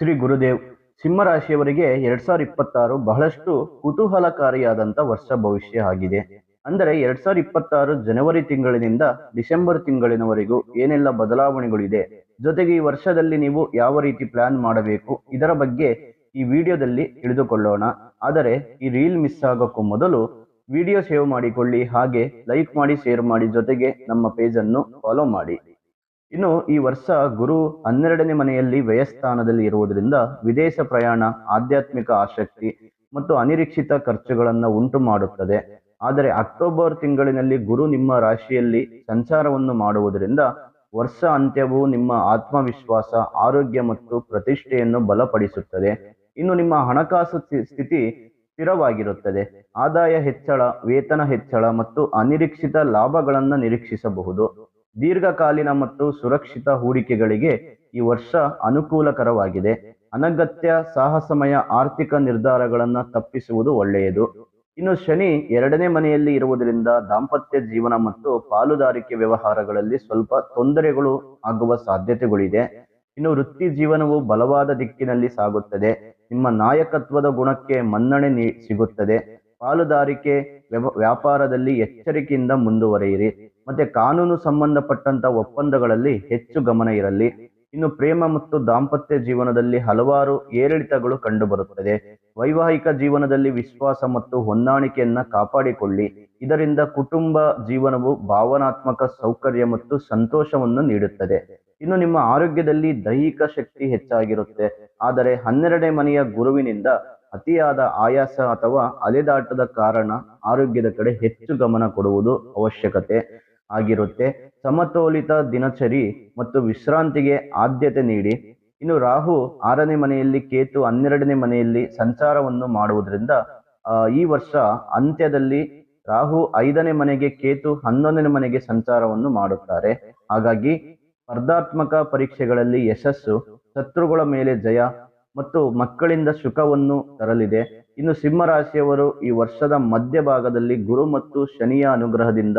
ಶ್ರೀ ಗುರುದೇವ್, ಸಿಂಹರಾಶಿಯವರಿಗೆ ಎರಡ್ ಸಾವಿರದ ಇಪ್ಪತ್ತಾರು ಬಹಳಷ್ಟು ಕುತೂಹಲಕಾರಿಯಾದಂಥ ವರ್ಷ ಭವಿಷ್ಯ ಆಗಿದೆ. ಅಂದರೆ ಎರಡ್ ಸಾವಿರದ ಇಪ್ಪತ್ತಾರು ಜನವರಿ ತಿಂಗಳಿನಿಂದ ಡಿಸೆಂಬರ್ ತಿಂಗಳಿನವರೆಗೂ ಏನೆಲ್ಲ ಬದಲಾವಣೆಗಳಿದೆ, ಜೊತೆಗೆ ಈ ವರ್ಷದಲ್ಲಿ ನೀವು ಯಾವ ರೀತಿ ಪ್ಲಾನ್ ಮಾಡಬೇಕು, ಇದರ ಬಗ್ಗೆ ಈ ವಿಡಿಯೋದಲ್ಲಿ ತಿಳಿದುಕೊಳ್ಳೋಣ. ಆದರೆ ಈ ರೀಲ್ ಮಿಸ್ ಆಗೋಕ್ಕೂ ಮೊದಲು ವಿಡಿಯೋ ಸೇವ್ ಮಾಡಿಕೊಳ್ಳಿ, ಹಾಗೆ ಲೈಕ್ ಮಾಡಿ ಶೇರ್ ಮಾಡಿ, ಜೊತೆಗೆ ನಮ್ಮ ಪೇಜನ್ನು ಫಾಲೋ ಮಾಡಿ. ಇನ್ನು ಈ ವರ್ಷ ಗುರು ಹನ್ನೆರಡನೇ ಮನೆಯಲ್ಲಿ ವ್ಯಯಸ್ಥಾನದಲ್ಲಿ ಇರುವುದರಿಂದ ವಿದೇಶ ಪ್ರಯಾಣ, ಆಧ್ಯಾತ್ಮಿಕ ಆಸಕ್ತಿ ಮತ್ತು ಅನಿರೀಕ್ಷಿತ ಖರ್ಚುಗಳನ್ನು ಉಂಟು ಮಾಡುತ್ತದೆ. ಆದರೆ ಅಕ್ಟೋಬರ್ ತಿಂಗಳಿನಲ್ಲಿ ಗುರು ನಿಮ್ಮ ರಾಶಿಯಲ್ಲಿ ಸಂಚಾರವನ್ನು ಮಾಡುವುದರಿಂದ ವರ್ಷ ಅಂತ್ಯವು ನಿಮ್ಮ ಆತ್ಮವಿಶ್ವಾಸ, ಆರೋಗ್ಯ ಮತ್ತು ಪ್ರತಿಷ್ಠೆಯನ್ನು ಬಲಪಡಿಸುತ್ತದೆ. ಇನ್ನು ನಿಮ್ಮ ಹಣಕಾಸು ಸ್ಥಿ- ಸ್ಥಿತಿ ಸ್ಥಿರವಾಗಿರುತ್ತದೆ. ಆದಾಯ ಹೆಚ್ಚಳ, ವೇತನ ಹೆಚ್ಚಳ ಮತ್ತು ಅನಿರೀಕ್ಷಿತ ಲಾಭಗಳನ್ನು ನಿರೀಕ್ಷಿಸಬಹುದು. ದೀರ್ಘಕಾಲೀನ ಮತ್ತು ಸುರಕ್ಷಿತ ಹೂಡಿಕೆಗಳಿಗೆ ಈ ವರ್ಷ ಅನುಕೂಲಕರವಾಗಿದೆ. ಅನಗತ್ಯ ಸಾಹಸಮಯ ಆರ್ಥಿಕ ನಿರ್ಧಾರಗಳನ್ನು ತಪ್ಪಿಸುವುದು ಒಳ್ಳೆಯದು. ಇನ್ನು ಶನಿ ಎರಡನೇ ಮನೆಯಲ್ಲಿ ಇರುವುದರಿಂದ ದಾಂಪತ್ಯ ಜೀವನ ಮತ್ತು ಪಾಲುದಾರಿಕೆ ವ್ಯವಹಾರಗಳಲ್ಲಿ ಸ್ವಲ್ಪ ತೊಂದರೆಗಳು ಆಗುವ ಸಾಧ್ಯತೆಗಳಿದೆ. ಇನ್ನು ವೃತ್ತಿ ಜೀವನವು ಬಲವಾದ ದಿಕ್ಕಿನಲ್ಲಿ ಸಾಗುತ್ತದೆ. ನಿಮ್ಮ ನಾಯಕತ್ವದ ಗುಣಕ್ಕೆ ಮನ್ನಣೆ ನೀ, ಸಿಗುತ್ತದೆ. ಪಾಲುದಾರಿಕೆ ವ್ಯವ- ವ್ಯಾಪಾರದಲ್ಲಿ ಎಚ್ಚರಿಕೆಯಿಂದ ಮುಂದುವರಿಯಿರಿ. ಮತ್ತೆ ಕಾನೂನು ಸಂಬಂಧಪಟ್ಟಂತ ಒಪ್ಪಂದಗಳಲ್ಲಿ ಹೆಚ್ಚು ಗಮನ ಇರಲಿ. ಇನ್ನು ಪ್ರೇಮ ಮತ್ತು ದಾಂಪತ್ಯ ಜೀವನದಲ್ಲಿ ಹಲವಾರು ಏರಿಳಿತಗಳು ಕಂಡುಬರುತ್ತದೆ. ವೈವಾಹಿಕ ಜೀವನದಲ್ಲಿ ವಿಶ್ವಾಸ ಮತ್ತು ಹೊಂದಾಣಿಕೆಯನ್ನ ಕಾಪಾಡಿಕೊಳ್ಳಿ. ಇದರಿಂದ ಕುಟುಂಬ ಜೀವನವು ಭಾವನಾತ್ಮಕ ಸೌಕರ್ಯ ಮತ್ತು ಸಂತೋಷವನ್ನು ನೀಡುತ್ತದೆ. ಇನ್ನು ನಿಮ್ಮ ಆರೋಗ್ಯದಲ್ಲಿ ದೈಹಿಕ ಶಕ್ತಿ ಹೆಚ್ಚಾಗಿರುತ್ತೆ. ಆದರೆ ಹನ್ನೆರಡನೇ ಮನೆಯ ಗುರುವಿನಿಂದ ಅತಿಯಾದ ಆಯಾಸ ಅಥವಾ ಅಲೆದಾಟದ ಕಾರಣ ಆರೋಗ್ಯದ ಕಡೆ ಹೆಚ್ಚು ಗಮನ ಕೊಡುವುದು ಅವಶ್ಯಕತೆ. ಆಗಿರುತ್ತೆ. ಸಮತೋಲಿತ ದಿನಚರಿ ಮತ್ತು ವಿಶ್ರಾಂತಿಗೆ ಆದ್ಯತೆ ನೀಡಿ. ಇನ್ನು ರಾಹು ಆರನೇ ಮನೆಯಲ್ಲಿ, ಕೇತು ಹನ್ನೆರಡನೇ ಮನೆಯಲ್ಲಿ ಸಂಚಾರವನ್ನು ಮಾಡುವುದರಿಂದ ಈ ವರ್ಷ ಅಂತ್ಯದಲ್ಲಿ ರಾಹು ಐದನೇ ಮನೆಗೆ, ಕೇತು ಹನ್ನೊಂದನೇ ಮನೆಗೆ ಸಂಚಾರವನ್ನು ಮಾಡುತ್ತಾರೆ. ಹಾಗಾಗಿ ಸ್ಪರ್ಧಾತ್ಮಕ ಪರೀಕ್ಷೆಗಳಲ್ಲಿ ಯಶಸ್ಸು, ಶತ್ರುಗಳ ಮೇಲೆ ಜಯ ಮತ್ತು ಮಕ್ಕಳಿಂದ ಸುಖವನ್ನು ತರಲಿದೆ. ಇನ್ನು ಸಿಂಹರಾಶಿಯವರು ಈ ವರ್ಷದ ಮಧ್ಯಭಾಗದಲ್ಲಿ ಗುರು ಮತ್ತು ಶನಿಯ ಅನುಗ್ರಹದಿಂದ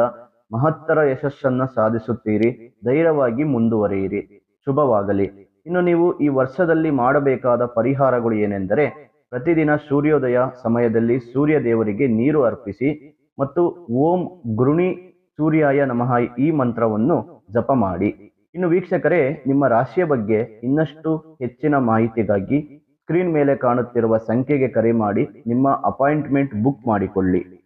ಮಹತ್ತರ ಯಶಸ್ಸನ್ನ ಸಾಧಿಸುತ್ತೀರಿ. ಧೈರ್ಯವಾಗಿ ಮುಂದುವರಿಯಿರಿ. ಶುಭವಾಗಲಿ. ಇನ್ನು ನೀವು ಈ ವರ್ಷದಲ್ಲಿ ಮಾಡಬೇಕಾದ ಪರಿಹಾರಗಳು ಏನೆಂದರೆ, ಪ್ರತಿದಿನ ಸೂರ್ಯೋದಯ ಸಮಯದಲ್ಲಿ ಸೂರ್ಯ ದೇವರಿಗೆ ನೀರು ಅರ್ಪಿಸಿ ಮತ್ತು ಓಂ ಗೃಣಿ ಸೂರ್ಯಾಯ ನಮಃ ಈ ಮಂತ್ರವನ್ನು ಜಪ ಮಾಡಿ. ಇನ್ನು ವೀಕ್ಷಕರೇ, ನಿಮ್ಮ ರಾಶಿಯ ಬಗ್ಗೆ ಇನ್ನಷ್ಟು ಹೆಚ್ಚಿನ ಮಾಹಿತಿಗಾಗಿ ಸ್ಕ್ರೀನ್ ಮೇಲೆ ಕಾಣುತ್ತಿರುವ ಸಂಖ್ಯೆಗೆ ಕರೆ ಮಾಡಿ, ನಿಮ್ಮ ಅಪಾಯಿಂಟ್ಮೆಂಟ್ ಬುಕ್ ಮಾಡಿಕೊಳ್ಳಿ.